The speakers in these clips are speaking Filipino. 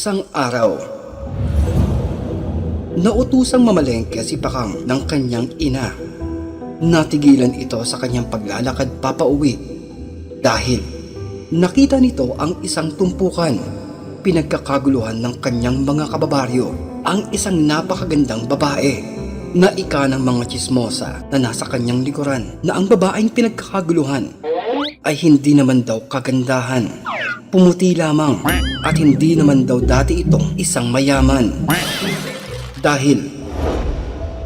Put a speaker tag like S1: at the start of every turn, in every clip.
S1: Isang araw, nautusang mamalengke si Pakang ng kanyang ina. Natigilan ito sa kanyang paglalakad papauwi dahil nakita nito ang isang tumpukan. Pinagkakaguluhan ng kanyang mga kababaryo ang isang napakagandang babae na ika ng mga chismosa na nasa kanyang likuran na ang babaeng pinagkakaguluhan ay hindi naman daw kagandahan. Pumuti lamang at hindi naman daw dati itong isang mayaman. Dahil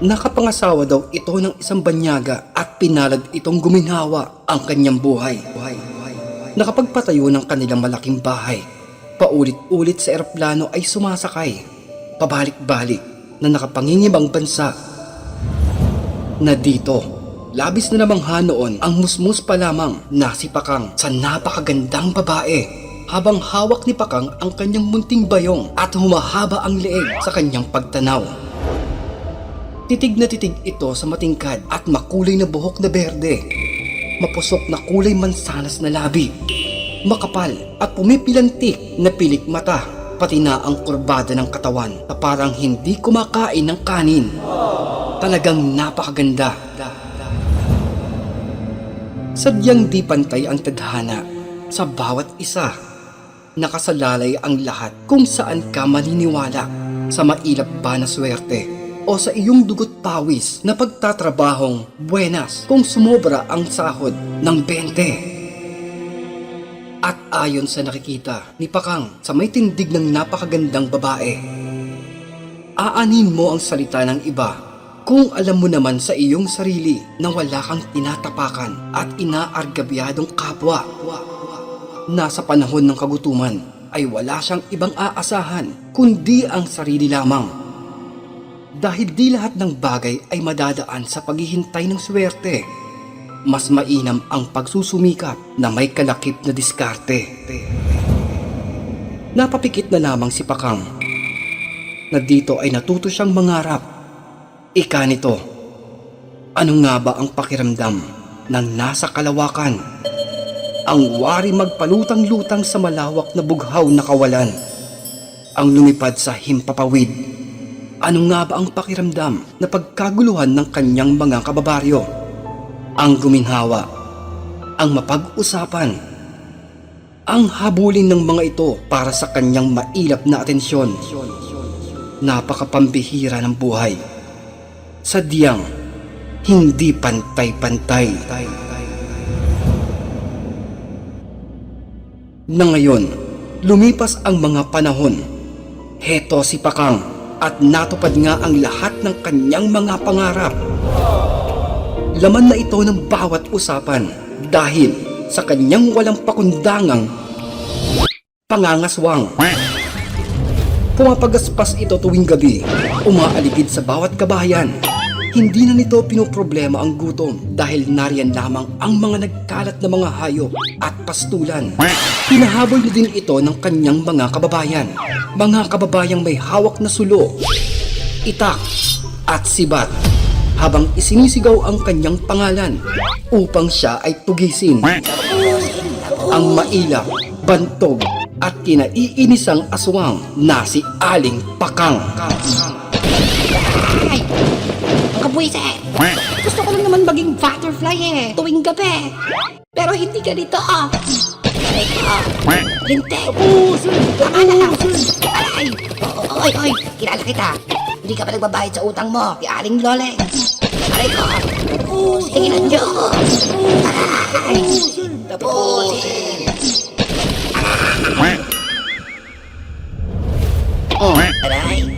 S1: nakapangasawa daw ito ng isang banyaga at pinalad itong guminhawa ang kanyang buhay. Nakapagpatayo ng kanilang malaking bahay. Paulit-ulit sa eroplano ay sumasakay. Pabalik-balik na nakapangingibang bansa. Na dito, labis na namangha noon ang musmus pa lamang na si sa napakagandang babae habang hawak ni Pakang ang kanyang munting bayong at humahaba ang leeg sa kanyang pagtanaw. Titig na titig ito sa matingkad at makulay na buhok na berde. Mapusok na kulay mansanas na labi. Makapal at pumipilantik na pilik mata. Pati na ang kurbada ng katawan na parang hindi kumakain ng kanin. Talagang napakaganda. Sadyang di pantay ang tadhana sa bawat isa. Nakasalalay ang lahat kung saan ka maniniwala sa mailap ba na swerte o sa iyong dugot pawis na pagtatrabahong buenas kung sumobra ang sahod ng 20. At ayon sa nakikita ni Pakang sa may tindig ng napakagandang babae, aanin mo ang salita ng iba kung alam mo naman sa iyong sarili na wala kang tinatapakan at inaargabyadong kapwa. Nasa panahon ng kagutuman ay wala siyang ibang aasahan kundi ang sarili lamang. Dahil di lahat ng bagay ay madadaan sa paghihintay ng swerte. Mas mainam ang pagsusumikap na may kalakip na diskarte. Napapikit na lamang si Pakang na dito ay natuto siyang mangarap. Ika nito, ano nga ba ang pakiramdam ng nasa kalawakan? Ang wari magpalutang-lutang sa malawak na bughaw na kawalan. Ang lumipad sa himpapawid. Ano nga ba ang pakiramdam na pagkaguluhan ng kanyang mga kababaryo? Ang guminhawa. Ang mapag-usapan. Ang habulin ng mga ito para sa kanyang mailap na atensyon. Napakapambihira ng buhay. Sadyang hindi pantay-pantay. Na ngayon, lumipas ang mga panahon. Heto si Pakang at natupad nga ang lahat ng kanyang mga pangarap. Laman na ito ng bawat usapan dahil sa kanyang walang pakundangang pangangaswang. Pumapagaspas ito tuwing gabi, umaaligid sa bawat kabahayan. Hindi na nito pinoproblema ang gutom dahil nariyan lamang ang mga nagkalat na mga hayop at pastulan. Hinahabol na din ito ng kanyang mga kababayan. Mga kababayang may hawak na sulo, itak at sibat habang isinisigaw ang kanyang pangalan upang siya ay tugisin. Ang mailap, bantog at kinaiinisang aswang na si Aling Pakang.
S2: Ay! Kabuisit! Gusto ko lang naman maging butterfly eh, tuwing gabi. Pero hindi ganito ah. Tama na. Aray. Oy, oy, kilala kita. Hindi ka pa nagbabayad sa utang mo. Di aling loleng. Aray ko. Na, Diyos. Aray. Tapusin. Oh, aray.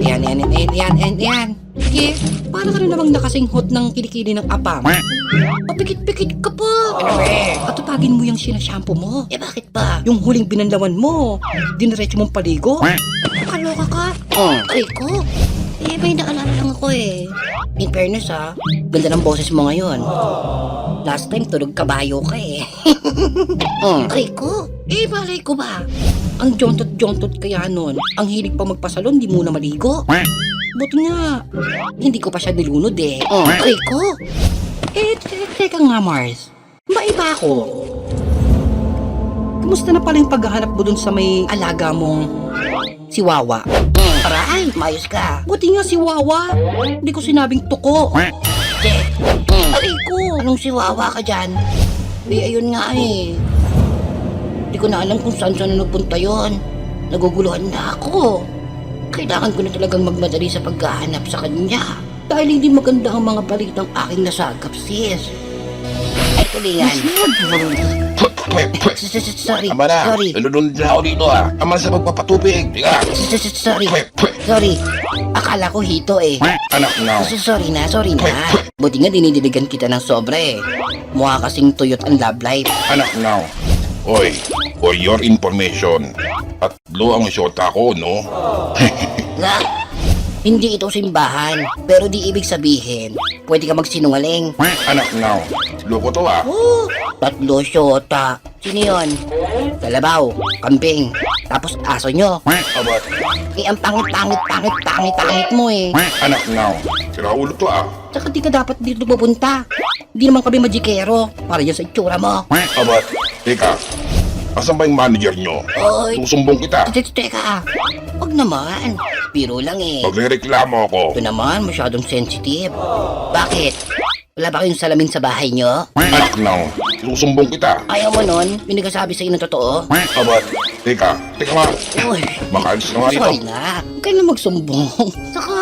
S2: Yan, yan, yan, yan, yan, Sige, para ka na namang nakasinghot ng kilikili ng apam. Papikit-pikit ka pa. Patupagin mo yung sinashampoo mo. Eh bakit ba? Yung huling binanlawan mo, diniretso mong paligo. Kaloka ka?
S1: Oh.
S2: Aray ko. Eh, may naalala lang ako eh. In fairness ha, ganda ng boses mo ngayon. Last time tulog kabayo ka eh.
S1: Oh.
S2: Aray ko. Eh, balay ko ba? Ang jontot-jontot kaya nun, ang hilig pa magpasalon, di muna maligo. Buti nga, hindi ko pa siya nilunod eh.
S1: Oh.
S2: Aray ko. Eh, te- teka nga Mars. Maiba ako.
S1: Kamusta na pala yung paghahanap mo dun sa may alaga mong si Wawa?
S2: Aray, mayos ka.
S1: Buti nga si Wawa. Hindi ko sinabing tuko.
S2: Che. Aray ko. Anong siwawa ka dyan? Eh, ayun nga eh. Hindi ko na alam kung saan saan na nagpunta yun. Naguguluhan na ako. Kailangan ko na talagang magmadali sa paghahanap sa kanya. Dahil hindi maganda ang mga balitang aking nasagap, sis. Ay, tulingan. Sorry,
S3: Tama na.
S2: sorry.
S3: Nalulunod na ako dito ah. Tama sa pagpapatubig. Tiga.
S2: S- s- Sorry, sorry. Akala ko hito eh.
S3: Anak na.
S2: So, sorry na, sorry na. Buti nga dinidiligan kita ng sobre. Mukha kasing tuyot ang love life.
S3: Anak na. Oy, for your information. Tatlo ang syota ko, no?
S2: Nga, hindi ito simbahan. Pero di ibig sabihin, pwede ka magsinungaling.
S3: Anak na. Loko to ah.
S2: Oh, tatlo syota. Sino yun? Kalabaw, kambing, tapos aso nyo.
S3: Abat.
S2: Eh, ang pangit, pangit, pangit, pangit, pangit mo eh.
S3: Anak na. Sira ulo to ah.
S2: Tsaka di ka dapat dito pupunta. Di naman kami magikero para yan sa itsura mo.
S3: Abat. Teka. Asan ba yung manager nyo?
S2: Oy,
S3: Susumbong kita.
S2: teka, teka. Huwag naman. Biro lang eh.
S3: Magre-reklamo ako.
S2: Ito naman, masyadong sensitive. Bakit? Wala ba kayong salamin sa bahay nyo?
S3: Anak na. Susumbong kita.
S2: Ayaw mo nun? Yung nagsasabi sa'yo ng totoo?
S3: Abat. Teka. Teka nga.
S2: Uy,
S3: Makaalis na nga dito.
S2: sorry na. Huwag ka na magsumbong. Saka,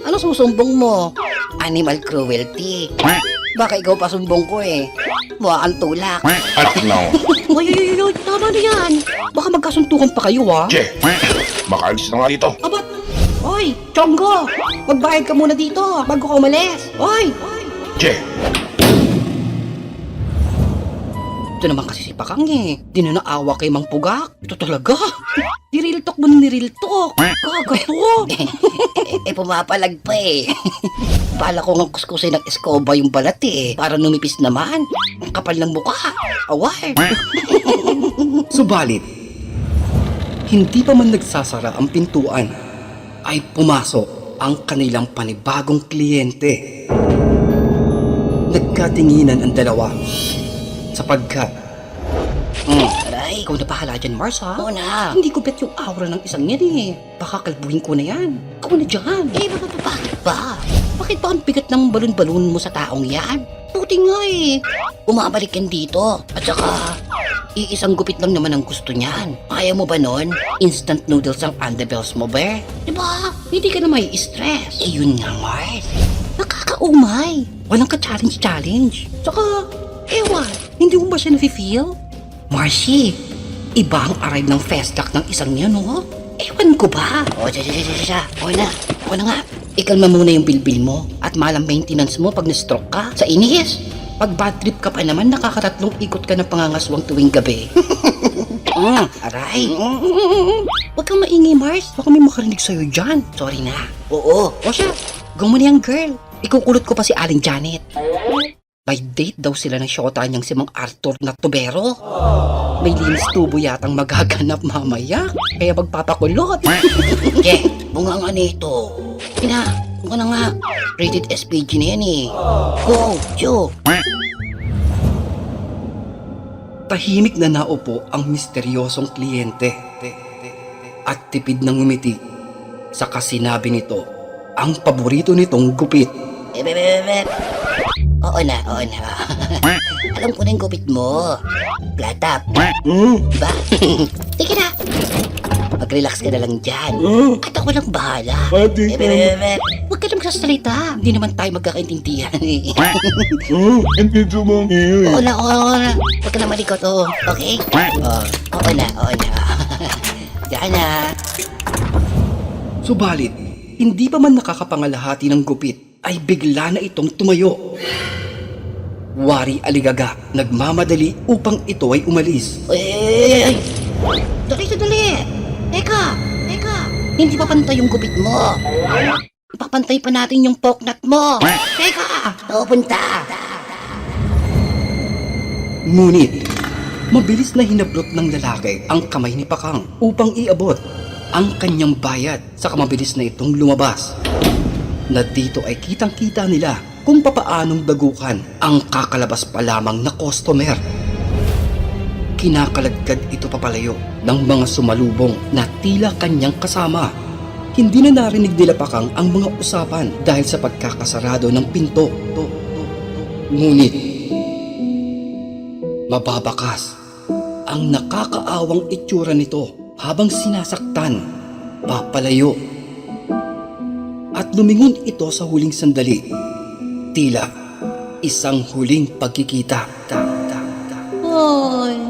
S2: ano susumbong mo? Animal cruelty. Baka ikaw pa sumbong ko eh. Mukha kang tulak.
S3: Anak na.
S2: Uy, uy, uy, uy, tama na yan. Baka magkasuntukan pa kayo ah.
S3: Che. Makaalis na nga dito.
S2: Abat! Hoy, Chonggo! Magbayad ka muna dito bago ka umalis. Hoy!
S3: Che.
S1: Ito naman kasi si Pakang eh. Di na naawa kay Mang Pugak. Ito talaga. Niril talk mo ng niril talk. Kagato.
S2: eh, eh, pumapalag pa eh. Bala ko nga kuskusin ng eskoba yung balat eh. Para numipis naman. Ang kapal ng mukha. Away.
S1: Subalit, hindi pa man nagsasara ang pintuan, ay pumasok ang kanilang panibagong kliyente. Nagkatinginan ang dalawa sapagkat
S2: Mm, aray.
S1: ikaw na bahala dyan, Mars ha?
S2: Oo na.
S1: Hindi ko bet yung aura ng isang yan eh. Baka kalbuhin ko na yan. Ikaw na dyan.
S2: Eh, ba, ba, bakit ba? Bakit ba ang bigat ng balon-balon mo sa taong yan? Buti nga eh. Umabalik yan dito. At saka, iisang gupit lang naman ang gusto niyan. Ayaw mo ba nun? Instant noodles ang underbells mo, be? Diba? Hindi ka na may stress. Eh, yun nga, Mars. Nakakaumay.
S1: Walang ka-challenge-challenge.
S2: Saka, ewan.
S1: Hindi mo ba siya nafe-feel? Marcy, iba ang arrive ng festak ng isang yan, no?
S2: Ewan ko ba? O, siya, siya, siya, siya. O na. O na nga. Ikalma muna yung bilbil mo at malang maintenance mo pag na-stroke ka sa inis.
S1: Pag bad trip ka pa naman, nakakatatlong ikot ka ng pangangaswang tuwing gabi.
S2: Mm, aray.
S1: Huwag kang maingay, Mars. Baka may makarinig sa'yo dyan.
S2: Sorry na. Oo.
S1: O siya, na yan, girl. Ikukulot ko pa si Aling Janet. May date daw sila ng syota niyang si Mang Arthur na tubero. May linis tubo yatang magaganap mamaya. Kaya magpapakulot.
S2: Che, bunga nga nito. Ina, bunga na nga. Rated SPG na yan eh. Go, Joe.
S1: Tahimik na naupo ang misteryosong kliyente. At tipid ng ngumiti. Saka sinabi nito, ang paborito nitong gupit.
S2: Eh, be, be, be, be. Oo na, oo na. Alam ko na yung gupit mo. Flat up. Diba? Sige na. Mag-relax ka na lang dyan. At ako lang bahala. Eh, be, be, be. Huwag ka na magsasalita. Hindi naman tayo magkakaintindihan eh.
S3: Hindi tumangin.
S2: Oo na, oo na. Huwag ka na malikot, oh. Okay? Oo, oo na, oo na. Diyan na.
S1: Subalit, hindi pa man nakakapangalahati ng gupit, ay bigla na itong tumayo. Wari aligaga, nagmamadali upang ito ay umalis.
S2: Uy, uy, uy, uy. Dali, dali. Teka, teka. Hindi pa pantay yung gupit mo. Papantay pa natin yung poknat mo. Teka, pupunta.
S1: Ngunit, mabilis na hinablot ng lalaki ang kamay ni Pakang upang iabot ang kanyang bayad sa kamabilis na itong lumabas. Na dito ay kitang-kita nila kung papaanong dagukan ang kakalabas pa lamang na customer. Kinakalagkad ito papalayo ng mga sumalubong na tila kanyang kasama. Hindi na narinig nila Pakang ang mga usapan dahil sa pagkakasarado ng pinto. Ngunit, mababakas ang nakakaawang itsura nito habang sinasaktan, papalayo. Lumingon ito sa huling sandali. Tila isang huling pagkikita. Ta, ta, ta.
S2: Ay,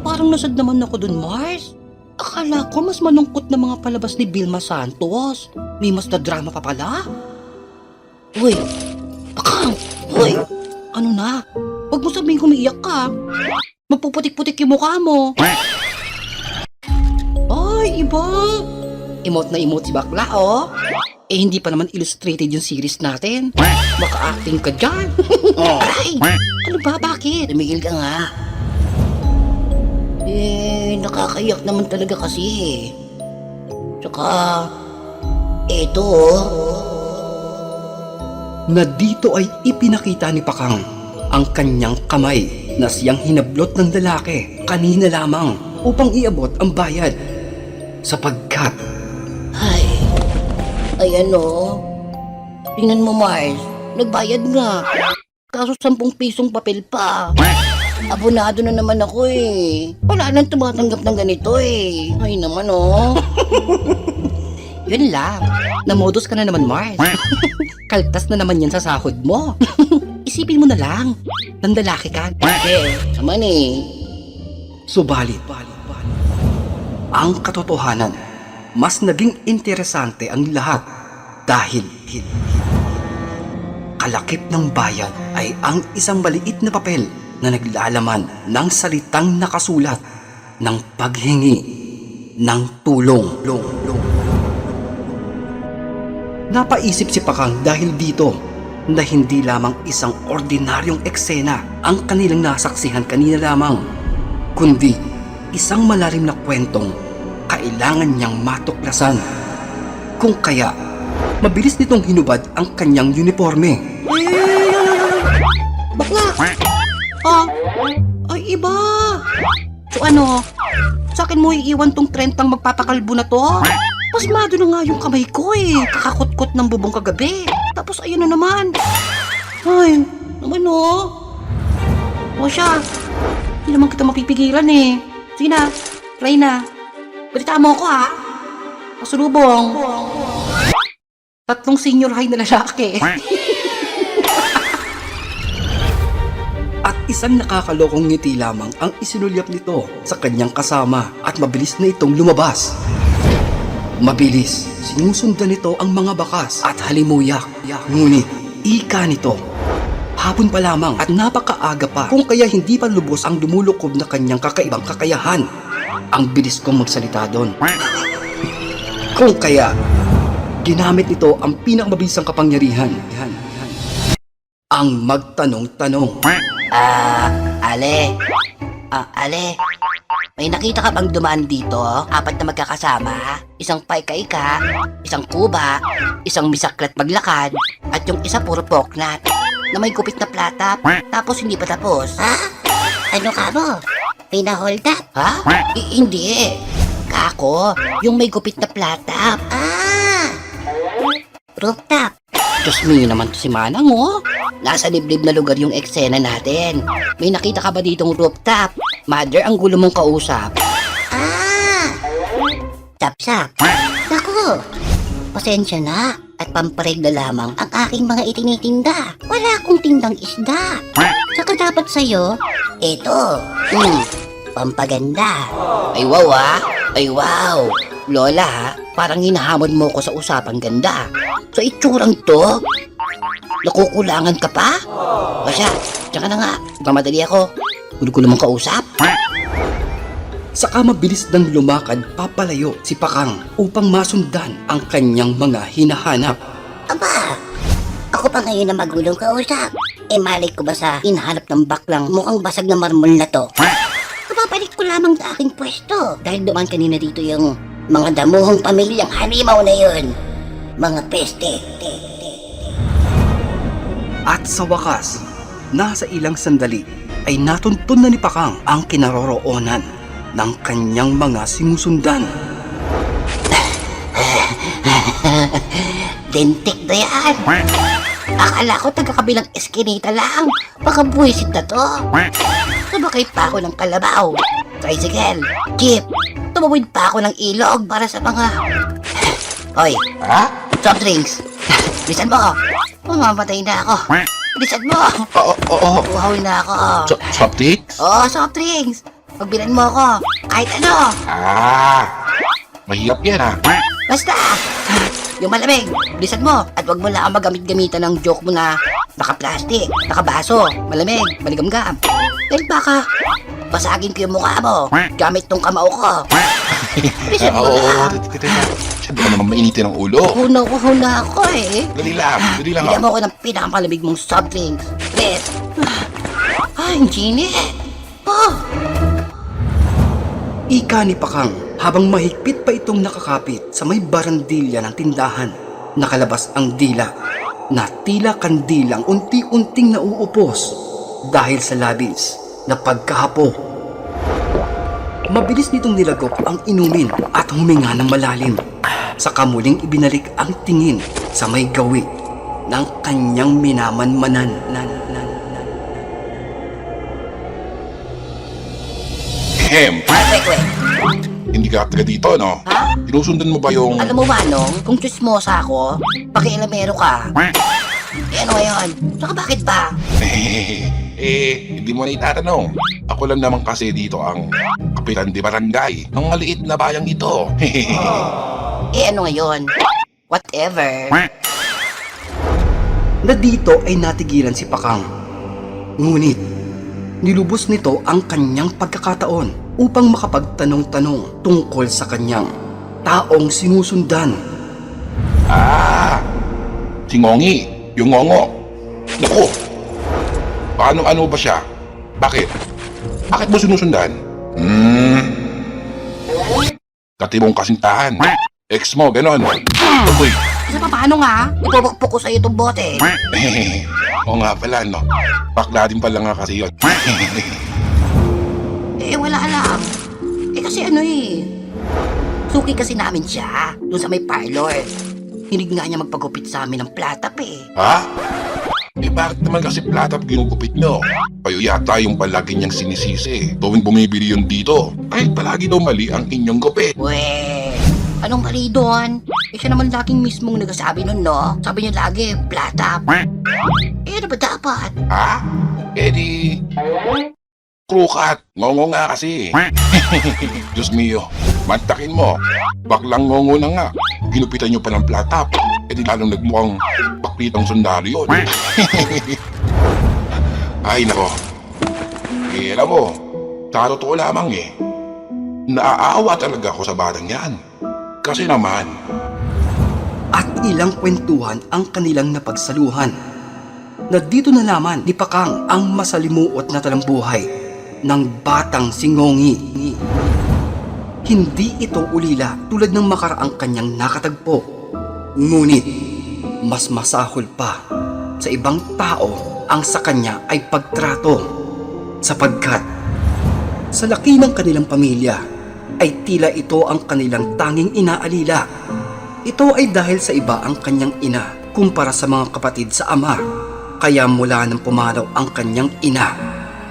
S2: parang nasad naman ako dun, Mars. Akala ko mas malungkot na mga palabas ni Vilma Santos. May mas na drama pa pala. Uy, Akang! Uy, ano na? Huwag mo sabihin umiiyak ka. Magpuputik-putik yung mukha mo. Ay, iba. Emote na emote si bakla, oh. Eh, hindi pa naman illustrated yung series natin. Maka-acting ka dyan. Ay, ano ba? Bakit? Tumigil ka nga. Eh, nakakayak naman talaga kasi eh. Tsaka, eto oh.
S1: na dito ay ipinakita ni Pakang ang kanyang kamay na siyang hinablot ng lalaki kanina lamang upang iabot ang bayad. Sapagkat
S2: ayan oh. Tingnan mo Mars, nagbayad nga. Kaso sampung pisong papel pa. Abonado na naman ako eh. Wala nang tumatanggap ng ganito eh. Ay naman oh. Yun lang. Namodus ka na naman Mars. Kaltas na naman yan sa sahod mo. Isipin mo na lang. Nandalaki ka. Eh, naman eh.
S1: subalit ang katotohanan mas naging interesante ang lahat dahil kalakip ng bayan ay ang isang maliit na papel na naglalaman ng salitang nakasulat ng paghingi ng tulong. Napaisip si Pakang dahil dito na hindi lamang isang ordinaryong eksena ang kanilang nasaksihan kanina lamang, kundi isang malalim na kwentong kailangan niyang matuklasan. Kung kaya, mabilis nitong hinubad ang kanyang uniforme.
S2: Bakla! Ah, ay iba! So ano, sa akin mo iiwan tong trentang magpapakalbo na to? Pasmado na nga yung kamay ko eh. Kakakot-kot ng bubong kagabi. Tapos ayun na naman. Ay, naman oh. O siya, hindi naman kita mapipigilan eh. Sige na, try na. Balitaan mo ako ha. Pasulubong. Tatlong senior high na lalaki.
S1: At isang nakakalokong ngiti lamang ang isinulyap nito sa kanyang kasama at mabilis na itong lumabas. Mabilis, sinusundan nito ang mga bakas at halimuyak. Ngunit, ika nito. Hapon pa lamang at napakaaga pa kung kaya hindi pa lubos ang dumulukob na kanyang kakaibang kakayahan. Ang bilis kong magsalita doon. Kung kaya, ginamit nito ang pinakamabisang kapangyarihan. Ang magtanong-tanong.
S2: Ah, Ale. Ah, Ale. May nakita ka bang dumaan dito? Apat na magkakasama? Isang paika-ika, isang kuba, isang misaklat maglakad, at yung isa puro poknat na may gupit na plata, tapos hindi pa tapos. Ha? Ano ka mo? Pinahold up? Ha? I- hindi. Kako, yung may gupit na plata. Ah! Rooftop. Diyos mo yun naman to si Manang, oh. Nasa liblib na lugar yung eksena natin. May nakita ka ba ditong rooftop? Mother, ang gulo mong kausap. Ah! Sapsap. Naku! Pasensya na at pamparegla lamang ang aking mga itinitinda. Wala akong tindang isda. Saka dapat sa'yo, eto, hmm, pampaganda. Ay wow ah, ay wow. Lola ha, parang hinahamon mo ko sa usapang ganda. Sa itsurang to, nakukulangan ka pa? O siya, tsaka na nga, mamadali ako. Gulo ko naman kausap.
S1: Saka mabilis nang lumakad papalayo si Pakang upang masundan ang kanyang mga hinahanap.
S4: Aba, ako pa ngayon na magulong kausap. Eh malik ko ba sa inhanap ng baklang mukhang basag na marmol na to? Lamang sa aking pwesto dahil duman kanina dito yung mga damuhong pamilyang halimaw na yun. Mga peste.
S1: At sa wakas, nasa ilang sandali, ay natuntun na ni Pakang ang kinaroroonan ng kanyang mga sinusundan.
S2: Dentik na yan. Akala ko taga-kabilang eskinita lang. Baka buwisit na to. Sumakay pa ako ng kalabaw. Tricycle. Jeep. Tumawid pa ako ng ilog para sa mga... Hoy,
S3: Ha?
S2: soft drinks. Bilisan mo. Mamamatay na ako. Bilisan mo.
S3: Oo, oo, oo.
S2: Uhaw na ako.
S3: So, soft drinks?
S2: Oo, soft drinks. Pagbilan mo ako. Kahit ano.
S3: Ah, mahirap yan ah.
S2: Basta! Yung malamig, bilisan mo at wag mo lang magamit-gamitan ng joke mo na naka-plastic, naka-baso, malamig, maligamgam. Dahil baka basagin ko yung mukha mo gamit tong kamao ko. Bilisan mo
S3: Oo,
S2: lang.
S3: tita, tita. Siyempre ka naman mainitin ang ulo.
S2: Huna ko, huna ako eh.
S3: Dali lang, dali lang.
S2: Bigyan
S3: ah.
S2: mo ako ng pinakamalamig mong soft drinks. Please. Ay, ang ginit. Oh,
S1: Ika ni Pakang habang mahigpit pa itong nakakapit sa may barandilya ng tindahan. Nakalabas ang dila na tila kandilang unti-unting nauupos dahil sa labis na pagkahapo. Mabilis nitong nilagok ang inumin at huminga ng malalim. Saka muling ibinalik ang tingin sa may gawi ng kanyang minamanmanan. Nan, nan, nan.
S3: Hem,
S2: wait, wait.
S3: hindi ka taga dito, no?
S2: Ha?
S3: Sinusundan mo ba yung...
S2: Alam mo ba, Nong, kung chismosa ako, pakialamero ka. Eh, ano ngayon? Saka bakit ba?
S3: eh, hindi mo na itatanong. Ako lang naman kasi dito ang kapitan de barangay ng maliit na bayang ito.
S2: Eh, ano ngayon? Whatever.
S1: na dito ay natigilan si Pakang. Ngunit, nilubos nito ang kanyang pagkakataon upang makapagtanong-tanong tungkol sa kanyang taong sinusundan.
S3: ah, si Ngongi, yung ngongo. Naku, paano ano ba siya? Bakit? Bakit mo sinusundan? Hmm, katibong kasintahan. Ex mo, ganon. Uy,
S2: Isa pa paano nga? Ipupukpuk ko sa'yo itong bote.
S3: Oo nga pala, no? Bakla din pala nga kasi yun.
S2: Eh, wala lang. Eh, kasi ano eh. Suki kasi namin siya, doon sa may parlor. Hinig nga niya magpagupit sa amin ng platap eh.
S3: ha? Eh bakit naman kasi platap ginugupit nyo? Kayo yata yung palagi niyang sinisisi. Tuwing bumibili yun dito. Kahit palagi daw mali ang inyong gupit.
S2: Weh, anong mali doon? Eh, siya naman laging mismong nagsasabi nun, no? Sabi niya lagi, platap. Eh, ano ba dapat?
S3: Ha? Eh di... Krukat. Ngongo nga kasi. Diyos mio. Mantakin mo. Baklang ngongo na nga. Ginupitan nyo pa ng platap. Eh di lalong nagmukhang bakpitang sundalo yun. Ay nako. Eh alam mo, sa totoo lamang eh. Naaawa talaga ako sa batang yan. Kasi naman,
S1: At ilang kwentuhan ang kanilang napagsaluhan. Na dito nalaman ni Pakang ang masalimuot na talambuhay ng batang singongi. Hindi ito ulila tulad ng makaraang kanyang nakatagpo. Ngunit, mas masahol pa sa ibang tao ang sa kanya ay pagtrato. Sapagkat, sa laki ng kanilang pamilya, ay tila ito ang kanilang tanging inaalila. Ito ay dahil sa iba ang kanyang ina kumpara sa mga kapatid sa ama. Kaya mula nang pumanaw ang kanyang ina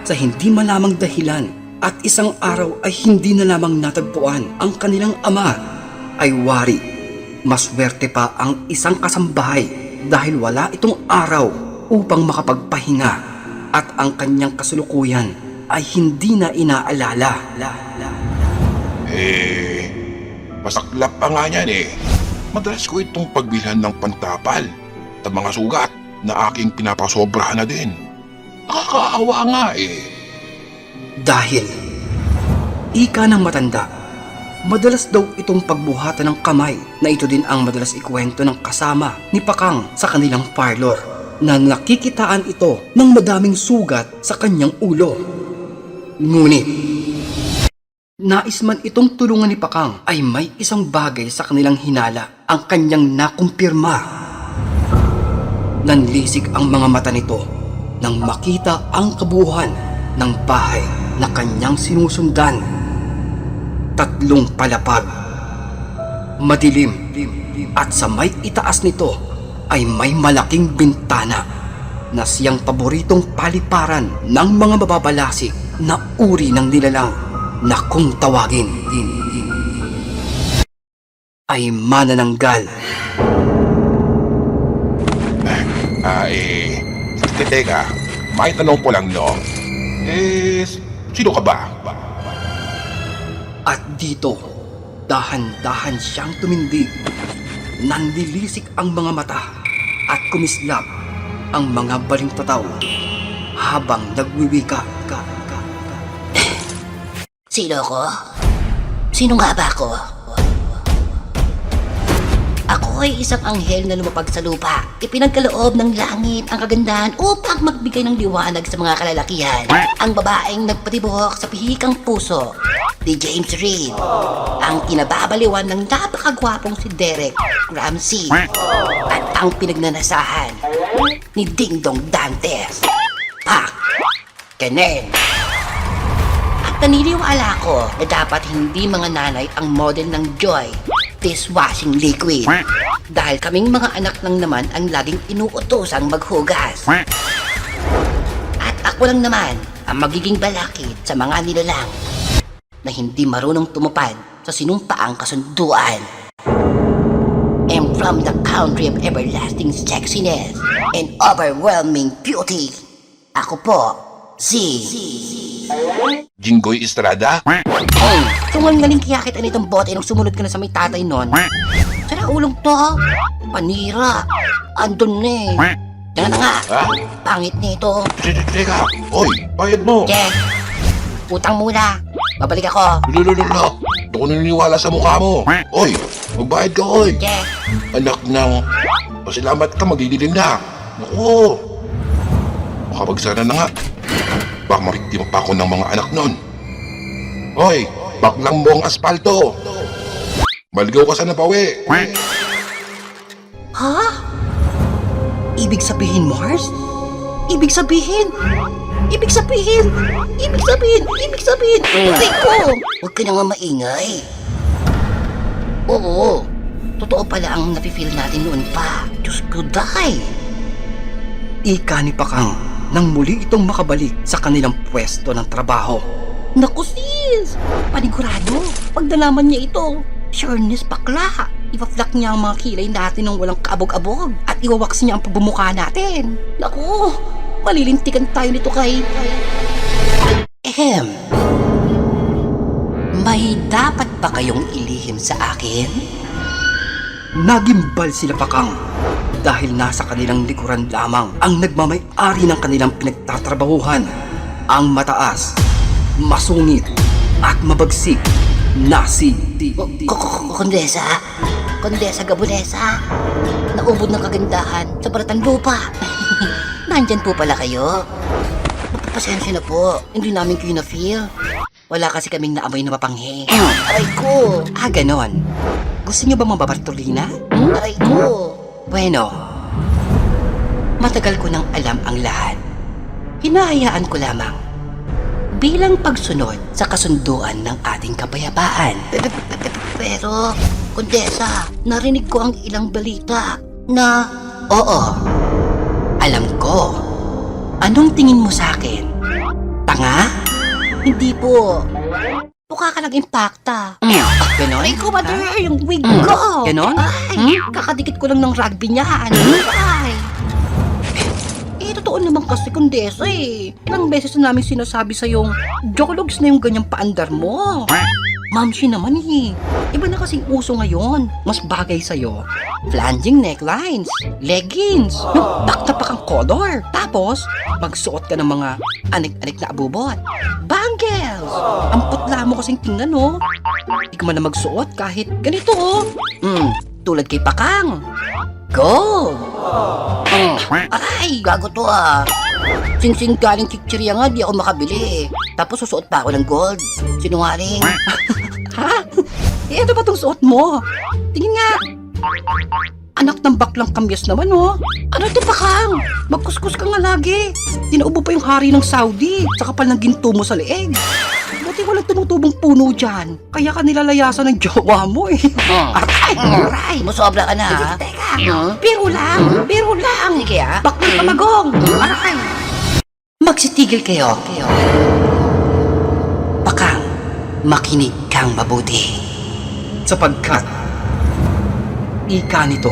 S1: sa hindi malamang dahilan at isang araw ay hindi na lamang natagpuan ang kanilang ama ay wari. Maswerte pa ang isang kasambahay dahil wala itong araw upang makapagpahinga at ang kanyang kasulukuyan ay hindi na inaalala. La, la.
S3: eh, masaklap pa nga yan eh. Madalas ko itong pagbilhan ng pantapal at mga sugat na aking pinapasobrahan na din. Nakakaawa nga eh.
S1: Dahil, ika ng matanda, madalas daw itong pagbuhatan ng kamay na ito din ang madalas ikwento ng kasama ni Pakang sa kanilang parlor na nakikitaan ito ng madaming sugat sa kanyang ulo. Ngunit, nais man itong tulungan ni Pakang ay may isang bagay sa kanilang hinala ang kanyang nakumpirma. Nanlisik ang mga mata nito nang makita ang kabuuan ng bahay na kanyang sinusundan. Tatlong palapag. Madilim at sa may itaas nito ay may malaking bintana na siyang paboritong paliparan ng mga mababalasik na uri ng nilalang na kung tawagin ay manananggal.
S3: Ah, eh, te- teka, may tanong po lang, no? Eh, sino ka ba?
S1: At dito, dahan-dahan siyang tumindig. Nanlilisik ang mga mata at kumislap ang mga balintataw habang nagwiwika ka, ka, ka.
S2: Sino ko? Sino nga ba ako? Ako ay isang anghel na lumapag sa lupa. Ipinagkaloob ng langit ang kagandahan upang magbigay ng liwanag sa mga kalalakihan. Ang babaeng nagpatibok sa pihikang puso ni James Reid. Ang kinababaliwan ng napakagwapong si Derek Ramsey. At ang pinagnanasahan ni Ding Dong Dantes. Pak! Kenen! At naniniwala ko na dapat hindi mga nanay ang model ng Joy dishwashing liquid. Dahil kaming mga anak lang naman ang laging inuutosang maghugas. At ako lang naman ang magiging balakid sa mga nilalang na hindi marunong tumupad sa sinumpaang kasunduan. And from the country of everlasting sexiness and overwhelming beauty, ako po, si...
S3: Jinggoy Estrada?
S2: Hey, tungal galing kaya kita nitong bote nung sumunod ka na sa may tatay nun. Sana ulong to. Panira. Andun na eh. Yan na nga.
S3: Ha?
S2: Pangit nito.
S3: Te- te- Teka, oy, bayad mo.
S2: Che, utang muna. Babalik ako.
S3: Lulululu, hindi ko naniniwala sa mukha mo. Oy, magbayad ka, oy.
S2: Che,
S3: Anak ng... Pasalamat ka, magdidilim na. Naku. Makapagsara na nga. Baka mabiktima pa ako ng mga anak nun. Hoy, baklang mo ang aspalto. Maligaw ka sa napawi.
S1: Ha? Ibig sabihin, Mars? Ibig sabihin? Ibig sabihin? Ibig sabihin? Ibig sabihin?
S2: Aray ko! Huwag ka na nga maingay. Oo, totoo pala ang napifeel natin noon pa. Diyos ko, day.
S1: Ika ni Pakang nang muli itong makabalik sa kanilang pwesto ng trabaho.
S5: Naku sis! Panigurado, pag nalaman niya ito, sureness bakla. Ipa-flack niya ang mga kilay natin ng walang kaabog-abog at iwawaks niya ang pagbumuka natin. Naku, malilintikan tayo nito kay...
S2: Ehem. May dapat ba kayong ilihim sa akin?
S1: Nagimbal sila Pakang dahil nasa kanilang likuran lamang ang nagmamay-ari ng kanilang pinagtatrabahuhan. Ang mataas, masungit, at mabagsik na si
S2: Kondesa? Kondesa Gabonesa? Naubod ng kagandahan sa baratang lupa. Nandyan po pala kayo. Pasensya na po, hindi namin kayo na-feel. Wala kasi kaming naamoy na mapanghi. Aray ko!
S1: Ah, ganon. Gusto niyo ba mababartolina?
S2: Aray ko!
S1: Bueno, matagal ko nang alam ang lahat. Hinahayaan ko lamang bilang pagsunod sa kasunduan ng ating kapayapaan.
S2: Pe- pe- pe- pe- Pero, Kondesa, narinig ko ang ilang balita na...
S1: Oo, alam ko. Anong tingin mo sa akin? Tanga?
S5: Hindi po. Mukha ka nag-impacta.
S1: Ah, ganon?
S5: Ko, mother, yung wig
S1: Mm.
S5: ko.
S1: Ganon?
S5: Ay, kakadikit ko lang ng rugby niyan. Ay. Eh, totoo naman kasi, Kondesa eh. Ilang beses na namin sinasabi sa yung jokologs na yung ganyang paandar mo. Mamshi naman eh. Iba na kasing uso ngayon. Mas bagay sa'yo. Flanging necklines, leggings, yung taktapak ang color. Tapos, magsuot ka ng mga anik-anik na abubot. Bangles! Ang putla mo kasing tingnan, no? Hindi ka man na magsuot kahit ganito, oh. Mm, tulad kay Pakang. Gold! Mm, aray, gago to ah. Sing-sing galing chichirya nga, di ako makabili. Tapos susuot pa ako ng gold. Sinungaling. ha? Eh, ano ba itong suot mo? Tingin nga.
S1: Anak ng baklang kamyas naman, oh. Ano to, Pakang? Magkuskus ka nga lagi. Tinaubo pa yung hari ng Saudi sa kapal ng ginto mo sa leeg. Buti walang tumutubong puno dyan. Kaya ka nilalayasan ng jowa mo, eh. Aray, aray.
S2: Musobra ka na ha?
S6: Teka,
S2: Hmm?
S6: biro lang, biro lang.
S2: Sige ha?
S6: Baklang kamagong. Aray.
S1: Magsitigil kayo. Pakang, makinig kang mabuti. Sapagkat, ika nito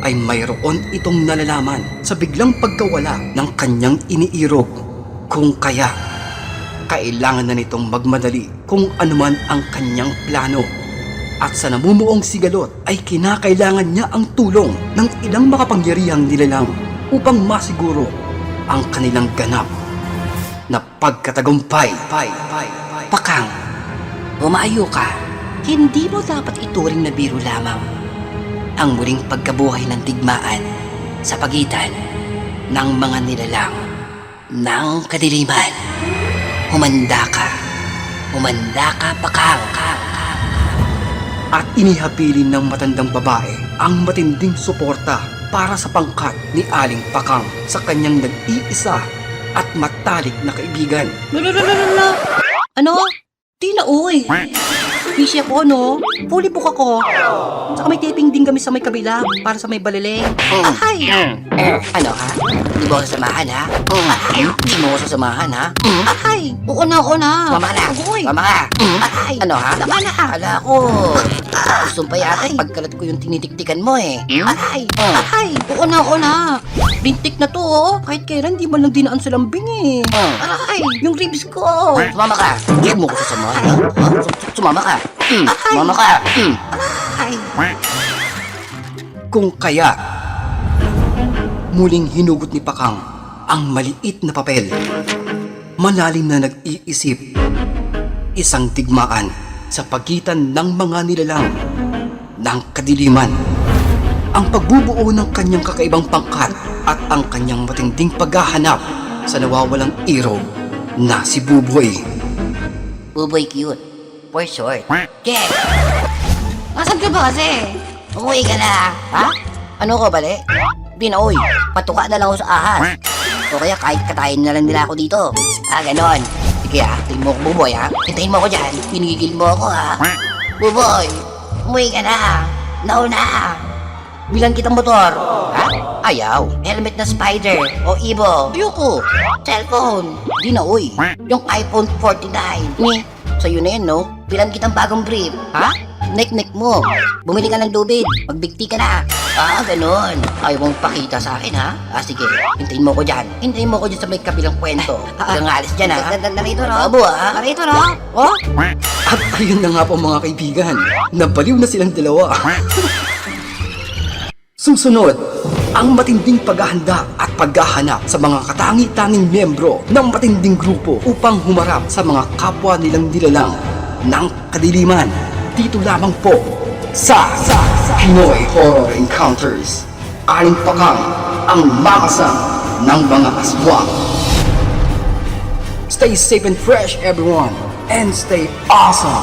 S1: ay mayroon itong nalalaman sa biglang pagkawala ng kanyang iniirog. Kung kaya, kailangan na nitong magmadali kung anuman ang kanyang plano. At sa namumuong sigalot ay kinakailangan niya ang tulong ng ilang makapangyarihang nilalang upang masiguro ang kanilang ganap na pagkatagumpay. Pakang, umayo ka. Hindi mo dapat ituring na biro lamang ang muling pagkabuhay ng digmaan sa pagitan ng mga nilalang ng kadiliman. Humanda ka. Humanda ka, Pakang. At inihabilin ng matandang babae ang matinding suporta para sa pangkat ni Aling Pakang sa kanyang nag-iisa at matalik na kaibigan.
S6: Ano? Di na, uy. Busy ako, no? Fully book ako. Saka may taping din kami sa may kabila para sa may balileng. Ay!
S2: Eh, ano ha? Hindi mo ako sasamahan ha? Hindi mo ako sasamahan ha?
S6: Ay! Oo na, oo na.
S2: Mama na!
S6: Agoy!
S2: Mama ka!
S6: Ay!
S2: Ano ha?
S6: Tama na!
S2: Akala ko, gusto pa yata. Pagkalat ko yung tinitiktikan mo eh.
S6: Ay!
S2: Oh.
S6: Ay! Oo na, oo na. Bintik na to, oh. Kahit kailan, di man lang dinaan sa lambing, eh.
S2: Oh.
S6: Aray! Yung ribs ko!
S2: Sumama ka! Hindi mo ko sasamahan ha? Ha? Sum- Sumama ka! Mm. Sumama ka! Mm.
S6: Ay!
S1: Kung kaya, muling hinugot ni Pakang ang maliit na papel. Malalim na nag-iisip. Isang digmaan sa pagitan ng mga nilalang ng kadiliman. Ang pagbubuo ng kanyang kakaibang pangkat at ang kanyang matinding paghahanap sa nawawalang iro na si Buboy.
S2: Buboy cute. For short. Get!
S6: Nasaan ka ba kasi?
S2: Umuwi ka na! Ha? Ano ko bali? Di na uy. Patuka na lang ako sa ahas. O kaya kahit katayin na lang nila ako dito. Ah, ganon. Sige ah, tingin mo ko buboy ha. Hintayin mo ako dyan. Pinigil mo ako ha. Buboy! Umuwi ka na! Nauna! Bilang kitang motor. Ha? Ayaw. Helmet na spider o ibo. Ayoko. Cellphone. Di na uy. Yung iPhone 49. Ni, sa'yo na yan no? Bilang kitang bagong brief. Ha? Nek-nek mo. Bumili ka ng lubid. Magbigti ka na. Ah, ganun. Ayaw mong pakita sa akin, ha? Ah, sige. Hintayin mo ko dyan. Hintayin mo ko dyan sa may kabilang kwento. Hanggang alis dyan, ha? Narito, no? Abo, ha? Narito, no? Oh?
S1: At ayun na nga po mga kaibigan, nabaliw na silang dalawa. Susunod, ang matinding paghahanda at paghahanap sa mga katangi-tanging miyembro ng matinding grupo upang humarap sa mga kapwa nilang nilalang ng kadiliman. Dito lamang po sa, sa, sa Pinoy Horror Encounters. Aling Pakang, ang makasang ng mga aswang. Stay safe and fresh, everyone, and stay awesome.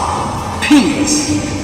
S1: Peace.